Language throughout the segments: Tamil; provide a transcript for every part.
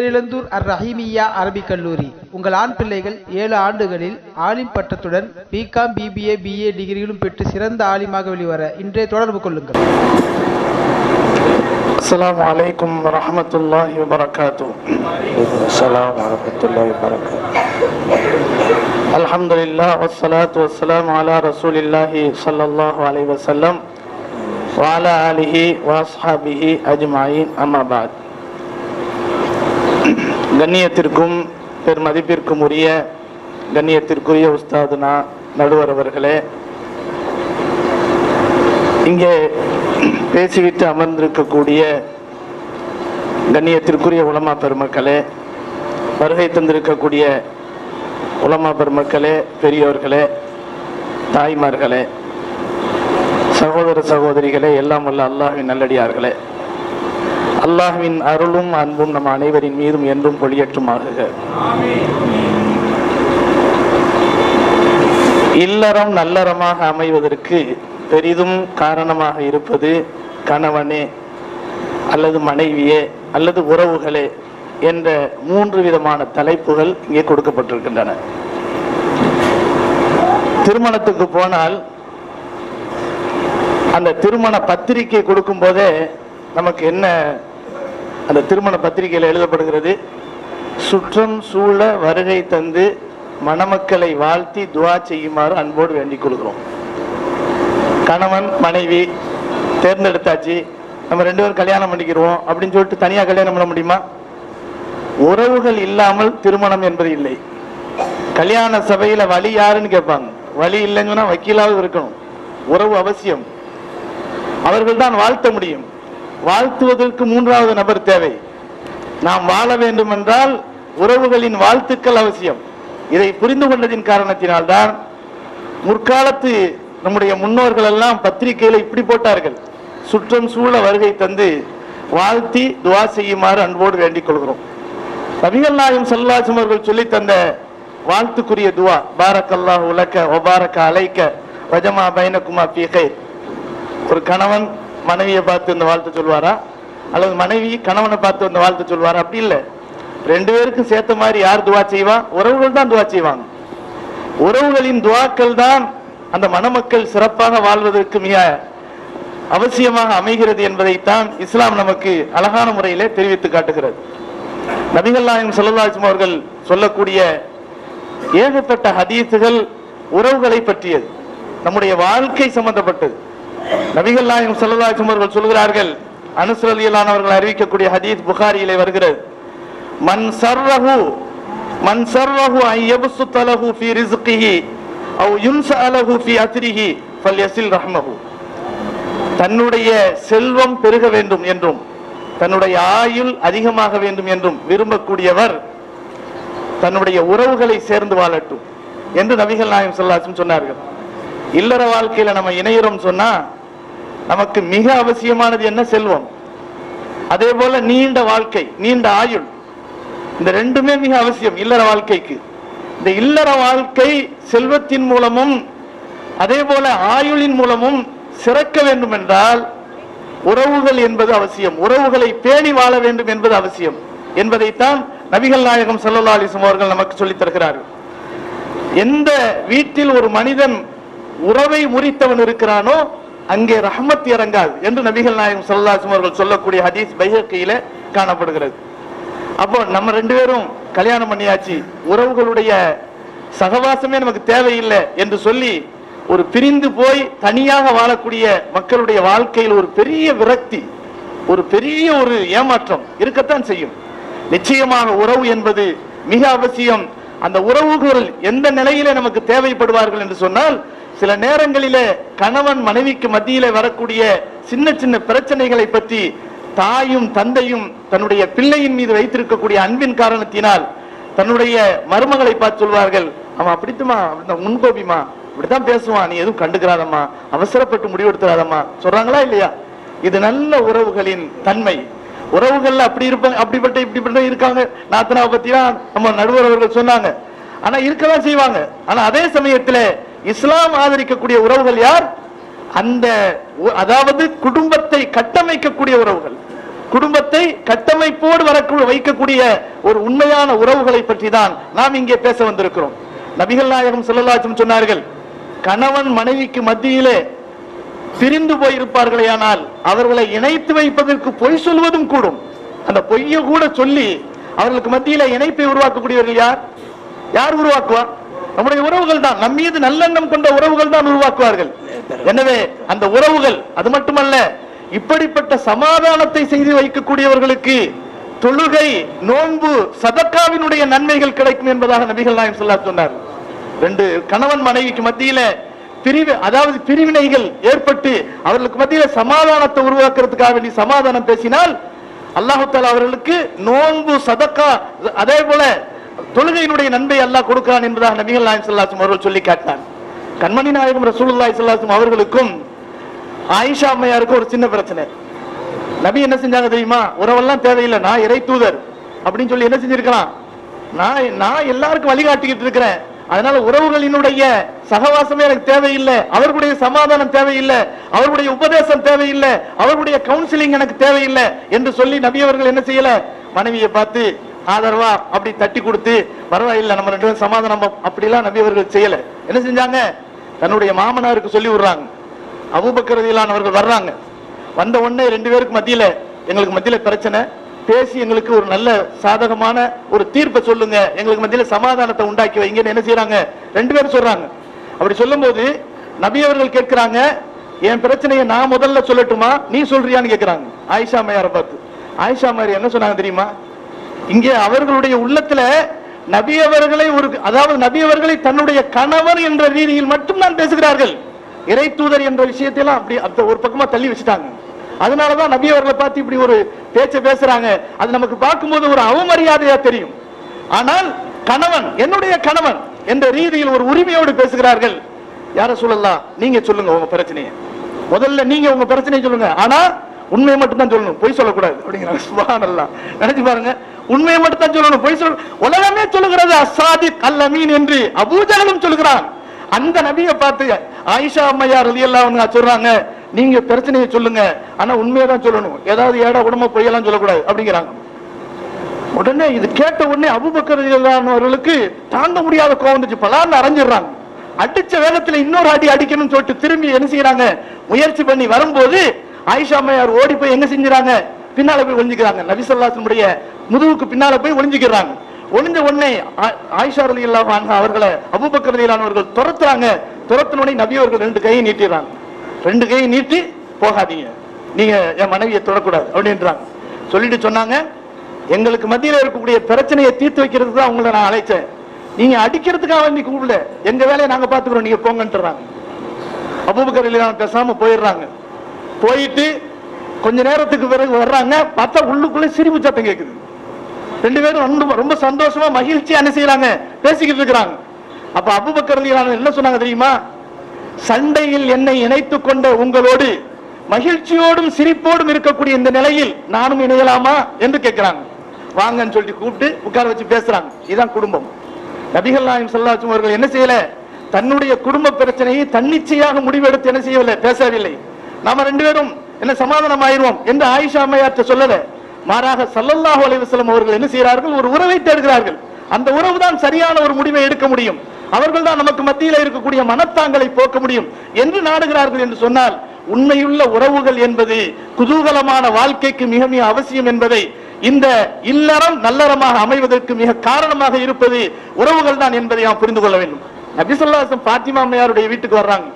பேரிழந்தூர் அர் ரஹீமியா அரபிக் கல்லூரி உங்கள் ஆண் பிள்ளைகள் ஏழு ஆண்டுகளில் ஆலிம் பட்டத்துடன் பிகாம் பிபிஏ பிஏ டிகிரிகளும் பெற்று சிறந்த ஆலிமாக வெளிவர இன்றே தொடர்பு கொள்ளுங்கள் السلام عليكم ورحمة الله وبركاته السلام ورحمة الله وبركاته الحمد لله والصلاة والسلام على رسول الله صلى الله عليه وسلم وعلى آله وأصحابه أجمعين أما بعد கண்ணியத்திற்கும் பெருமதிப்பிற்கும் உரிய கண்ணியத்திற்குரிய உஸ்தாதுனா நடுவர் அவர்களே இங்கே பேசிவிட்டு அமர்ந்திருக்கக்கூடிய கண்ணியத்திற்குரிய உலமா பெருமக்களே வருகை தந்திருக்கக்கூடிய உலமா பெருமக்களே பெரியோர்களே தாய்மார்களே சகோதர சகோதரிகளே எல்லாம் வல்ல அல்லாஹின் நல்லடியார்களே. அல்லாஹுவின் அருளும் அன்பும் நம் அனைவரின் மீதும் என்றும் பொழியற்றுமாக இல்லறம் நல்லறமாக அமைவதற்கு பெரிதும் காரணமாக இருப்பது கணவனே அல்லது மனைவியே அல்லது உறவுகளே என்ற மூன்று விதமான தலைப்புகள் இங்கே கொடுக்கப்பட்டிருக்கின்றன. திருமணத்துக்கு போனால் அந்த திருமண பத்திரிகை கொடுக்கும் போதே நமக்கு என்ன அந்த திருமண பத்திரிகையில் எழுதப்படுகிறது சுற்றம் சூழ வருகை தந்து மணமக்களை வாழ்த்தி துவா செய்யுமாறு அன்போடு வேண்டிக் கொள்கிறோம். கணவன் மனைவி தேர்ந்தெடுத்தாச்சு நம்ம ரெண்டு பேரும் கல்யாணம் பண்ணிக்கிடுவோம் அப்படின்னு சொல்லிட்டு தனியாக கல்யாணம் பண்ண முடியுமா? உறவுகள் இல்லாமல் திருமணம் என்பது இல்லை. கல்யாண சபையில் வழி யாருன்னு கேட்பாங்க. வழி இல்லைன்னு சொன்னால் வக்கீலாவது இருக்கணும். உறவு அவசியம். அவர்கள் தான் வாழ்த்த முடியும். வாழ்த்துவதற்கு மூன்றாவது நபர் தேவை. நாம் வாழ வேண்டும் என்றால் உறவுகளின் வாழ்த்துக்கள் அவசியம். இதை புரிந்து கொண்டதின் காரணத்தினால்தான் முற்காலத்து நம்முடைய முன்னோர்கள் எல்லாம் பத்திரிகையில இப்படி போட்டார்கள். சுற்றம் சூழ வருகை தந்து வாழ்த்தி துவா செய்யுமாறு அன்போடு வேண்டிக் கொள்கிறோம். நபிகள் நாயம் சல்லாசம் அவர்கள் சொல்லி தந்த வாழ்த்துக்குரிய துவா பாரக்கல்லா உலக்க ஒபாரக்க அலைக்க வஜமா பைனகுமா பீகை ஒரு கணவன் மனைவியை பார்த்து இந்த வாழ்த்து சொல்வாரா? அல்லது மனைவி கணவனை பார்த்து இந்த வாழ்த்து சொல்வாரா? அப்படி இல்லை. ரெண்டு பேருக்கும் சேர்த்த மாதிரி யார் துவா செய்வா? உறவுகள் தான் துவா செய்வாங்க. உறவுகளின் துவாக்கள் தான் அந்த மணமக்கள் சிறப்பாக வாழ்வதற்கு மிக அவசியமாக அமைகிறது என்பதைத்தான் இஸ்லாம் நமக்கு அழகான முறையிலே தெரிவித்து காட்டுகிறது. நபிகள் நாயகம் ஸல்லல்லாஹு அவர்கள் சொல்லக்கூடிய ஏகப்பட்ட ஹதீஸுகள் உறவுகளை பற்றியது. நம்முடைய வாழ்க்கை சம்பந்தப்பட்டது. நபிகள் நாயகம் ஸல்லல்லாஹு அவர்கள் சொல்கிறார்கள் அனுசரலியலானவர்கள் அறிவிக்கக்கூடிய ஹதீஸ் புகாரியிலே வருகிறது. மன் சர்வகு மன் சர்ரஹு ஐயபுசு தலகு ஃபி ரிசுக்கிஹி ரிஸ்கிஹி யுன்ச அலகு ஃபி அத்ரிஹி ஃபல்யஸில் ரஹ்மஹு. தன்னுடைய செல்வம் பெருக வேண்டும் என்றும் தன்னுடைய ஆயுள் அதிகமாக வேண்டும் என்றும் விரும்பக்கூடியவர் தன்னுடைய உறவுகளை சேர்ந்து வாழட்டும் என்று நபிகள் நாயம் சொல்லாச்சும் சொன்னார்கள். இல்லற வாழ்க்கையில நம்ம இணையிறோம் சொன்னா நமக்கு மிக அவசியமானது என்ன செல்வம்? அதே போல நீண்ட வாழ்க்கை நீண்ட ஆயுள் இந்த ரெண்டுமே மிக அவசியம் இல்லற வாழ்க்கைக்கு. இந்த இல்லற வாழ்க்கை செல்வத்தின் மூலமும் அதே போல ஆயுளின் மூலமும் சிறக்க வேண்டும் என்றால் உறவுகள் என்பது அவசியம். உறவுகளை பேணி வாழ வேண்டும் என்பது அவசியம். என்பதைத்தான் நபிகள் நாயகம் ஸல்லல்லாஹு அவர்கள் நமக்கு சொல்லித் தருகிறார்கள். எந்த வீட்டில் ஒரு மனிதன் உறவை முறித்தவன் இருக்கிறானோ அங்கே ரஹமத் இறங்காது என்று நபிகள் நாயகம் ஸல்லல்லாஹு அவர்கள் சொல்லக்கூடிய ஹதீஸ் பைஹக்கியில காணப்படுகிறது. அப்போ நம்ம ரெண்டு பேரும் கல்யாணம் பண்ணியாச்சு. உறவுகளுடைய சகவாசமே நமக்கு தேவையில்லை என்று சொல்லி ஒரு பிரிந்து போய் தனியாக வாழக்கூடிய மக்களுடைய வாழ்க்கையில் ஒரு பெரிய விரக்தி ஒரு பெரிய ஒரு ஏமாற்றம் இருக்கத்தான் செய்யும். நிச்சயமாக உறவு என்பது மிக அவசியம். அந்த உறவுகள் எந்த நிலையில நமக்கு தேவைப்படுவார்கள் என்று சொன்னால் சில நேரங்களிலே கணவன் மனைவிக்கு மத்தியிலே வரக்கூடிய சின்ன சின்ன பிரச்சனைகளை பற்றி தாயும் தந்தையும் தன்னுடைய பிள்ளையின் மீது வைத்திருக்கக்கூடிய அன்பின் காரணத்தினால் தன்னுடைய மருமகளை பார்த்து சொல்வார்கள் அவன் அப்படித்துமா அப்படித்தான் முன்கோபிமா இப்படித்தான் பேசுவான். நீ எதுவும் கண்டுக்கிறாதம்மா. அவசரப்பட்டு முடிவெடுத்துறாதம்மா. சொல்றாங்களா இல்லையா? இது நல்ல உறவுகளின் தன்மை. உறவுகள்ல அப்படி இருப்பாங்க அப்படிப்பட்ட இப்படிப்பட்ட இருக்காங்க. நாத்தனாவை பத்திலாம் நம்ம நடுவர் அவர்கள் சொன்னாங்க. ஆனா இருக்கதான் செய்வாங்க. ஆனா அதே சமயத்துல இஸ்லாம் ஆதரிக்கக்கூடிய உறவுகள் யார்? அந்த உ- அதாவது குடும்பத்தை கட்டமைக்கக்கூடிய உறவுகள். குடும்பத்தை கட்டமைப்போடு வரக்கூடிய வைக்கக்கூடிய ஒரு உண்மையான உறவுகளை பற்றி தான் நாம் இங்கே பேச வந்திருக்கிறோம். நபிகள் நாயகம் செல்லலாச்சும் சொன்னார்கள் கணவன் மனைவிக்கு மத்தியிலே பிரிந்து போயிருப்பார்களே ஆனால் அவர்களை இணைத்து வைப்பதற்கு பொய் சொல்வதும் கூடும். அந்த பொய்யை கூட சொல்லி அவர்களுக்கு மத்தியில இணைப்பை உருவாக்கக்கூடியவர்கள் யார்? யார் உருவாக்குவார்? நம்முடைய உறவுகள் தான். நம் மீது நல்லெண்ணம் கொண்ட உறவுகள் தான் உருவாக்குவார்கள். எனவே அந்த உறவுகள் அது மட்டுமல்ல இப்படிப்பட்ட சமாதானத்தை செய்து வைக்கக்கூடியவர்களுக்கு தொழுகை நோன்பு சதக்காவினுடைய நன்மைகள் கிடைக்கும் என்பதாக நபிகள் நாயகம் சொல்லா சொன்னார் ரெண்டு கணவன் மனைவிக்கு மத்தியில பிரிவு அதாவது பிரிவினைகள் ஏற்பட்டு அவர்களுக்கு மத்தியில சமாதானத்தை உருவாக்குறதுக்காக வேண்டி சமாதானம் பேசினால் அல்லாஹு அவர்களுக்கு நோன்பு சதக்கா அதே போல தொழுகையினுடைய நன்மை அல்லாஹ் கொடுக்கிறான் என்பதாக நபிகள் நாயகம் ஸல்லல்லாஹு அவர்கள் சொல்லி காட்டினார். கண்மணி நாயகம் ரசூலுல்லாய் ஸல்லல்லாஹு அவர்களுக்கும் ஆயிஷா அம்மையாருக்கும் ஒரு சின்ன பிரச்சனை. நபி என்ன செஞ்சாங்க தெரியுமா? உறவெல்லாம் தேவையில்லை நான் இறை தூதர் அப்படின்னு சொல்லி என்ன செஞ்சிருக்கலாம்? நான் நான் எல்லாருக்கும் வழிகாட்டிக்கிட்டு இருக்கிறேன். அதனால உறவுகளினுடைய சகவாசமே எனக்கு தேவையில்லை அவர்களுடைய சமாதானம் தேவையில்லை அவர்களுடைய உபதேசம் தேவையில்லை அவர்களுடைய கவுன்சிலிங் எனக்கு தேவையில்லை என்று சொல்லி நபி அவர்கள் என்ன செய்யல? மனைவியை பார்த்து ஆதரவா அப்படி தட்டி கொடுத்து பரவாயில்லை நம்ம ரெண்டு பேரும் சமாதானம் அப்படிலாம் நபி அவர்கள் செய்யல. என்ன செஞ்சாங்க? தன்னுடைய மாமனாருக்கு சொல்லி விடுறாங்க. அபூபக்கரதியிலானவர்கள் வர்றாங்க. வந்த உடனே ரெண்டு பேருக்கு மத்தியில எங்களுக்கு மத்தியில பிரச்சனை. பேசி எங்களுக்கு ஒரு நல்ல சாதகமான ஒரு தீர்ப்பை சொல்லுங்க. எங்களுக்கு மத்தியில சமாதானத்தை உண்டாக்கி வைங்கன்னு என்ன செய்யறாங்க ரெண்டு பேரும் சொல்றாங்க. அப்படி சொல்லும்போது நபி அவர்கள் கேட்கிறாங்க என் பிரச்சனையை நான் முதல்ல சொல்லட்டுமா? நீ சொல்றியான்னு கேட்கிறாங்க. ஆயிஷா மையாரை பார்த்து. ஆயிஷா மையார் என்ன சொன்னாங்க தெரியுமா? இங்கே அவர்களுடைய உள்ளத்துல நபி அவர்களை ஒரு அதாவது நபி அவர்களை தன்னுடைய கணவர் என்ற ரீதியில் மட்டும் தான் பேசுகிறார்கள். இறை தூதர் என்ற விஷயத்தை எல்லாம் அப்படி அந்த ஒரு பக்கமா தள்ளி வச்சுட்டாங்க. அதனாலதான் நபி அவர்களை பார்த்து இப்படி ஒரு பேச்ச பேசுறாங்க. அது நமக்கு பார்க்கும்போது ஒரு அவமரியாதையா தெரியும். ஆனால் கணவன் என்னுடைய கணவன் என்ற ரீதியில் ஒரு உரிமையோடு பேசுகிறார்கள். யார சொல்லலாம் நீங்க சொல்லுங்க உங்க பிரச்சனையை. முதல்ல நீங்க உங்க பிரச்சனையை சொல்லுங்க. ஆனா உண்மையை மட்டும் தான் சொல்லணும். பொய் சொல்லக்கூடாது. அப்படிங்கிறாங்க. சுபஹானல்லாஹ் நினைச்சு பாருங்க. உண்மையை மட்டும் தான் சொல்லணும். பொய் சொல்ல உலகமே சொல்லுகிறது அசாதி அல் என்று அபூஜகனும் சொல்லுகிறான் அந்த நபியை பார்த்து ஆயிஷா அம்மையார் எல்லாம் அன்ஹா சொல்றாங்க நீங்க பிரச்சனையை சொல்லுங்க. ஆனா உண்மையை தான் சொல்லணும். ஏதாவது ஏடா உடம்ப பொய்யெல்லாம் சொல்லக்கூடாது அப்படிங்கிறாங்க. உடனே இது கேட்ட உடனே அபுபக்கர்களுக்கு தாங்க முடியாத கோவம் வந்துச்சு. பலான்னு அரைஞ்சிடுறாங்க. அடிச்ச வேகத்துல இன்னொரு அடி அடிக்கணும்னு சொல்லிட்டு திரும்பி என்ன செய்யறாங்க? முயற்சி பண்ணி வரும்போது ஆயிஷா அம்மையார் ஓடி போய் என்ன செஞ்சுறாங்க? பின்னால போய் ஒளிஞ்சுக்கிறாங்க. நபிசல்லாசனுடைய முதுகுக்கு பின்னால போய் ஒளிஞ்சுக்கிறாங்க. ஒளிஞ்ச உடனே ஆ- ஆயிஷா அலி இல்லாம அவர்களை அபுபக்கர் ரலியல்லாஹு துரத்துறாங்க. துரத்தினோடனே நபி அவர்கள் ரெண்டு கையை நீட்டிடுறாங்க. ரெண்டு கையை நீட்டி போகாதீங்க. நீங்க என் மனைவியை தொடக்கூடாது அப்படின்றாங்க. சொல்லிட்டு சொன்னாங்க எங்களுக்கு மத்தியில் இருக்கக்கூடிய பிரச்சனையை தீர்த்து வைக்கிறதுக்கு தான் உங்களை நான் அழைச்சேன். நீங்க அடிக்கிறதுக்காக நீ கூப்பிடல. எங்க வேலையை நாங்க பாத்துக்கிறோம் நீங்க போங்கன்றாங்க. அபூபக்கர் ரலியல்லாஹு பேசாம போயிடுறாங்க. போயிட்டு கொஞ்ச நேரத்துக்கு பிறகு வர்றாங்க. பார்த்தா உள்ளுக்குள்ளே சிரிப்பு சத்தம் கேட்குது ரெண்டு பேரும் ரொம்ப ரொம்ப சந்தோஷமா மகிழ்ச்சியா என்ன செய்யறாங்க? பேசிக்கிட்டு இருக்கிறாங்க. அப்ப அபூபக்கர் என்ன சொன்னாங்க தெரியுமா? சண்டையில் என்னை இணைத்துக் கொண்ட உங்களோடு மகிழ்ச்சியோடும் சிரிப்போடும் இருக்கக்கூடிய இந்த நிலையில் நானும் இணையலாமா என்று கேட்கிறாங்க. வாங்கன்னு சொல்லிட்டு கூப்பிட்டு உட்கார வச்சு பேசுறாங்க. இதுதான் குடும்பம். நபிகள் நாயம் ஸல்லல்லாஹு அவர்கள் என்ன செய்யல? தன்னுடைய குடும்ப பிரச்சனையை தன்னிச்சையாக முடிவெடுத்து என்ன செய்யவில்லை? பேசவில்லை. நாம ரெண்டு பேரும் என்ன சமாதானம் ஆயிடுவோம் என்று ஆயிஷா அம்மையாற்ற சொல்லல. மாறாக சல்லல்லாஹு அலைவசலம் அவர்கள் என்ன செய்கிறார்கள்? ஒரு உறவை தேடுகிறார்கள். அந்த உறவு தான் சரியான ஒரு முடிவை எடுக்க முடியும். அவர்கள் தான் நமக்கு மத்தியில இருக்கக்கூடிய மனத்தாங்களை போக்க முடியும் என்று நாடுகிறார்கள் என்று சொன்னால் உண்மையுள்ள உறவுகள் என்பது குதூகலமான வாழ்க்கைக்கு மிக மிக அவசியம் என்பதை இந்த இல்லறம் நல்லறமாக அமைவதற்கு மிக காரணமாக இருப்பது உறவுகள் தான் என்பதை நாம் புரிந்து கொள்ள வேண்டும். நபிசல்லாசம் பாத்திமா அம்மையாருடைய வீட்டுக்கு வர்றாங்க.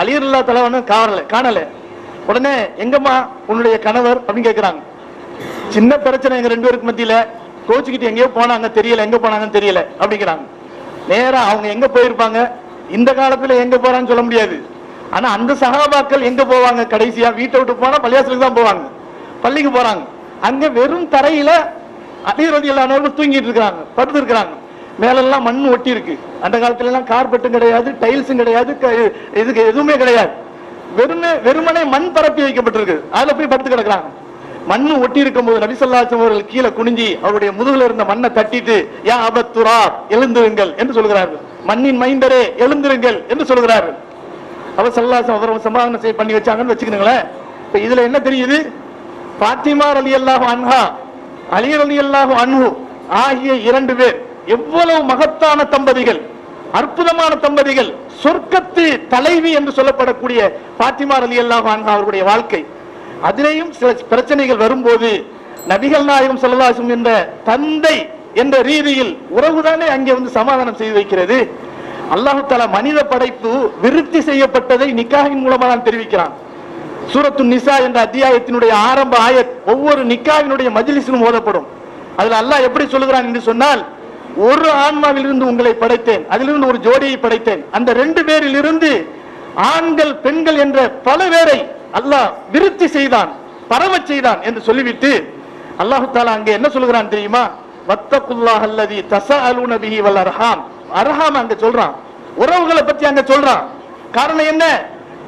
அலியல்லா தலைவனும் காணல காணல. உடனே எங்கம்மா உன்னுடைய கணவர்? அப்படின்னு கேக்குறாங்க. சின்ன பிரச்சனை எங்க ரெண்டு பேருக்கு மத்தியில. கோச்சுக்கிட்டு எங்கேயோ போனாங்க தெரியல. எங்க போனாங்கன்னு தெரியல. அப்படிங்கிறாங்க. நேரா அவங்க எங்க போயிருப்பாங்க? இந்த காலத்துல எங்க போறான்னு சொல்ல முடியாது. ஆனா அந்த சகாபாக்கள் எங்க போவாங்க? கடைசியா வீட்டை விட்டு போனா பள்ளியாசலுக்கு தான் போவாங்க. பள்ளிக்கு போறாங்க. அங்க வெறும் தரையில அலிரதி எல்லாரும் தூங்கிட்டு இருக்காங்க படுத்து இருக்கிறாங்க. மேலெல்லாம் மண் ஒட்டி இருக்கு. அந்த காலத்துல எல்லாம் கார்பெட்டும் கிடையாது டைல்ஸும் கிடையாது க- இதுக்கு எதுவுமே கிடையாது. வெறுமே வெறுமனே மண் பரப்பி வைக்கப்பட்டிருக்கு. அதுல போய் படுத்து கிடக்குறாங்க. மண்ணு ஒட்டி இருக்கும் போது நபிசல்லாசம் அவர்கள் கீழே குனிஞ்சி அவருடைய முதுகுல இருந்த மண்ணை தட்டிட்டு யா அபத்துரா எழுந்துருங்கள் என்று சொல்கிறார்கள். மண்ணின் மைந்தரே எழுந்திருங்கள் என்று சொல்கிறார்கள். அவர் சல்லாசம் அவர் சம்பாதனை செய்ய பண்ணி வச்சாங்கன்னு வச்சுக்கணுங்களேன் இப்ப இதுல என்ன தெரியுது? பாத்திமார் அலி அல்லாஹு அன்ஹா அலி அலி அல்லாஹு அன்ஹு ஆகிய இரண்டு பேர் எவ்வளவு மகத்தான தம்பதிகள் அற்புதமான தம்பதிகள் சொர்க்கத்து தலைவி என்று சொல்லப்படக்கூடிய பாத்திமார் அலி அல்லாஹு அன்ஹா அவர்களுடைய வாழ்க்கை. அதிலேயும் சில பிரச்சனைகள் வரும்போது நபிகள் நாயகம் செல்லலாசம் என்ற தந்தை என்ற ரீதியில் உறவுதானே அங்கே வந்து சமாதானம் செய்து வைக்கிறது? அல்லாஹு தஆலா மனித படைப்பு விருத்தி செய்யப்பட்டதை நிக்காகின் மூலமா தான் தெரிவிக்கிறான். சூரத்து நிசா என்ற அத்தியாயத்தினுடைய ஆரம்ப ஆயத் ஒவ்வொரு நிக்காவினுடைய மஜிலிசிலும் ஓதப்படும். அதுல அல்லாஹ் எப்படி சொல்லுகிறான் என்று சொன்னால் ஒரு ஆன்மாவிலிருந்து உங்களை படைத்தேன் அதிலிருந்து ஒரு ஜோடியை படைத்தேன். அந்த ரெண்டு பேரில் இருந்து ஆண்கள் பெண்கள் என்ற பல பேரை அல்லாஹ் விருத்தி செய்தான் பரவ செய்தான் என்று சொல்லிவிட்டு அல்லாஹு தாலா அங்கே என்ன சொல்லுகிறான் தெரியுமா? வத்தகுல்லாஹ் அல்லதி தச பிஹி வல் அர்ஹாம். அர்ஹாம் அங்க சொல்றான். உறவுகளை பத்தி அங்க சொல்றான். காரணம் என்ன?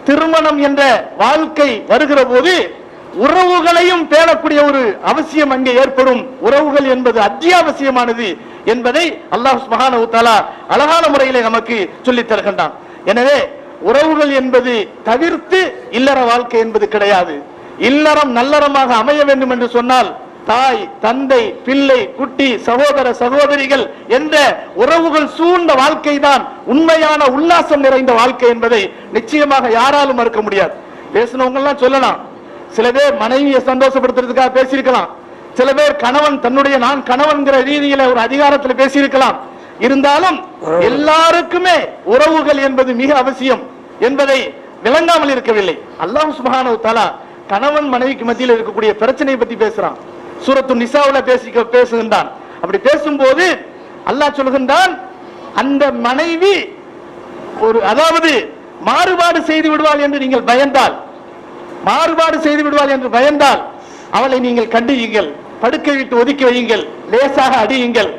திருமணம் என்ற வாழ்க்கை வருகிற போது உறவுகளையும் பேணக்கூடிய ஒரு அவசியம் அங்கே ஏற்படும். உறவுகள் என்பது அத்தியாவசியமானது என்பதை அல்லாஹ் மகான உத்தாலா அழகான முறையிலே நமக்கு சொல்லித் தருகின்றான். எனவே உறவுகள் என்பது தவிர்த்து இல்லற வாழ்க்கை என்பது கிடையாது. இல்லறம் நல்லறமாக அமைய வேண்டும் என்று சொன்னால் தாய் தந்தை பிள்ளை குட்டி சகோதர சகோதரிகள் என்ற உறவுகள் சூழ்ந்த வாழ்க்கை தான் உண்மையான உல்லாசம் நிறைந்த வாழ்க்கை என்பதை நிச்சயமாக யாராலும் மறுக்க முடியாது. பேசினவங்க எல்லாம் சொல்லலாம். சில பேர் மனைவியை சந்தோஷப்படுத்துறதுக்காக பேசியிருக்கலாம். சில பேர் கணவன் தன்னுடைய நான் கணவன்கிற ரீதியில ஒரு அதிகாரத்தில் பேசியிருக்கலாம். இருந்தாலும் எல்லாருக்குமே உறவுகள் என்பது மிக அவசியம் என்பதை விளங்காமல் இருக்கவில்லை. அல்லாஹ் சுப்ஹானஹு தஆலா கணவன் மனைவிக்கு மத்தியில் இருக்கக்கூடிய பிரச்சனையை பத்தி பேசுறான். சூரத்து நிசாவுல பேசி பேசுகின்றான். அப்படி பேசும்போது அல்லாஹ் சொல்கின்றான் அந்த மனைவி ஒரு அதாவது மாறுபாடு செய்து விடுவாள் என்று நீங்கள் பயந்தால் மாறுபாடு செய்து விடுவாள் என்று பயந்தால் அவளை நீங்கள் கண்டியுங்கள் படுக்கை விட்டு ஒதுக்கி வையுங்கள் லேசாக அடியுங்கள்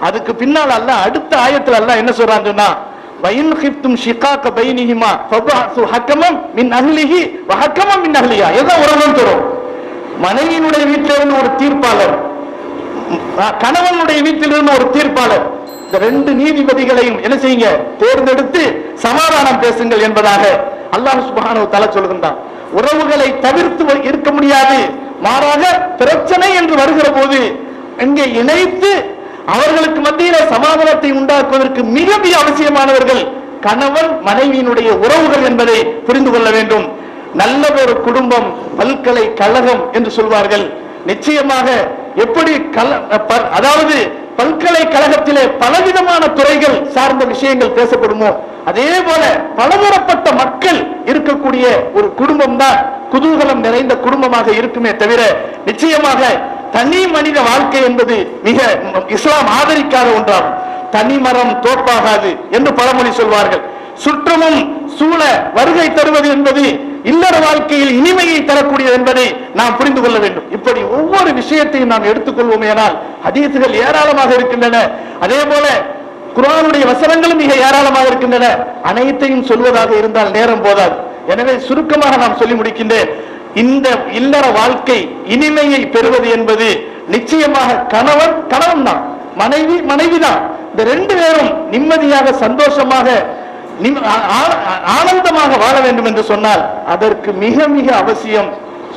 அதுக்கு பின்னால் அல்ல அடுத்த ஆயத்தில் அல்ல என்ன சொல்றான் சொன்னா வயின் ஹிப்தும் ஷிகாக்க பைனிஹிமா ஃபபஅசு ஹக்கமம் மின் அஹ்லிஹி வஹக்கமம் மின் அஹ்லியா எதோ உறவும் தரும் மனைவியினுடைய வீட்டில ஒரு தீர்ப்பாளர் கணவனுடைய வீட்டிலிருந்து ஒரு தீர்ப்பாளர். இந்த ரெண்டு நீதிபதிகளையும் என்ன செய்யுங்க? தேர்ந்தெடுத்து சமாதானம் பேசுங்கள் என்பதாக அல்லாஹ் சுபானு தலை சொல்கின்றான். உறவுகளை தவிர்த்து வ- இருக்க முடியாது. மாறாக பிரச்சனை என்று வருகிற போது இங்கே இணைத்து அவர்களுக்கு மத்தியில சமாதானத்தை உண்டாக்குவதற்கு மிக மிக அவசியமானவர்கள் கணவன் மனைவியினுடைய உறவுகள் என்பதை புரிந்து கொள்ள வேண்டும். நல்ல ஒரு குடும்பம் பல்கலை கழகம் என்று சொல்வார்கள். நிச்சயமாக எப்படி கல- அதாவது பல்கலைக்கழகத்திலே பலவிதமான துறைகள் சார்ந்த விஷயங்கள் பேசப்படுமோ அதே போல பலதரப்பட்ட மக்கள் இருக்கக்கூடிய ஒரு குடும்பம் தான் குதூகலம் நிறைந்த குடும்பமாக இருக்குமே தவிர நிச்சயமாக தனி மனித வாழ்க்கை என்பது மிக இஸ்லாம் ஆதரிக்காத ஒன்றாகும். தனி மரம் தோப்பாகாது என்று பழமொழி சொல்வார்கள். சுற்றமும் சூழ வருகை தருவது என்பது இல்லற வாழ்க்கையில் இனிமையை தரக்கூடியது என்பதை நாம் புரிந்து கொள்ள வேண்டும். இப்படி ஒவ்வொரு விஷயத்தையும் நாம் எடுத்துக்கொள்வோம் ஏனால் அதீத்துகள் ஏராளமாக இருக்கின்றன. அதே போல குரானுடைய வசனங்களும் மிக ஏராளமாக இருக்கின்றன. அனைத்தையும் சொல்வதாக இருந்தால் நேரம் போதாது. எனவே சுருக்கமாக நாம் சொல்லி முடிக்கின்றேன். இந்த இல்லற வாழ்க்கை இனிமையை பெறுவது என்பது நிச்சயமாக கணவன் கணவன் தான். மனைவி மனைவி தான். இந்த ரெண்டு பேரும் நிம்மதியாக சந்தோஷமாக நிம்- ஆ- ஆனந்தமாக வாழ வேண்டும் என்று சொன்னால் அதற்கு மிக மிக அவசியம்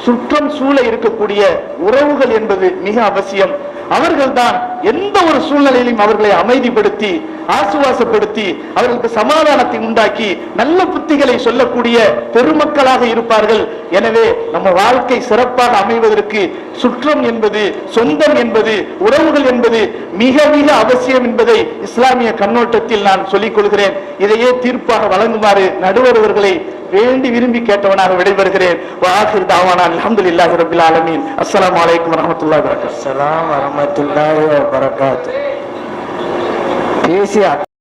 சுற்றம் சூழ இருக்கக்கூடிய உறவுகள் என்பது மிக அவசியம். அவர்கள்தான் எந்த ஒரு சூழ்நிலையிலும் அவர்களை அமைதிப்படுத்தி ஆசுவாசப்படுத்தி அவர்களுக்கு சமாதானத்தை உண்டாக்கி நல்ல புத்திகளை சொல்லக்கூடிய பெருமக்களாக இருப்பார்கள். எனவே நம்ம வாழ்க்கை சிறப்பாக அமைவதற்கு சுற்றம் என்பது சொந்தம் என்பது உறவுகள் என்பது மிக மிக அவசியம் என்பதை இஸ்லாமிய கண்ணோட்டத்தில் நான் சொல்லிக் கொள்கிறேன். இதையே தீர்ப்பாக வழங்குமாறு நடுவர்களை வேண்டி விரும்பி கேட்டவனாக விடைபெறுகிறேன். வாஹிர் தாவானா அல்ஹம்துலில்லாஹி ரபில் ஆலமீன். அஸ்ஸலாமு அலைக்கும் வரஹ்மத்துல்லாஹி வபரகாத்துஹு அஸ்ஸலாம் வரமத்துல்லாஹி வபரகாத்து பேசிய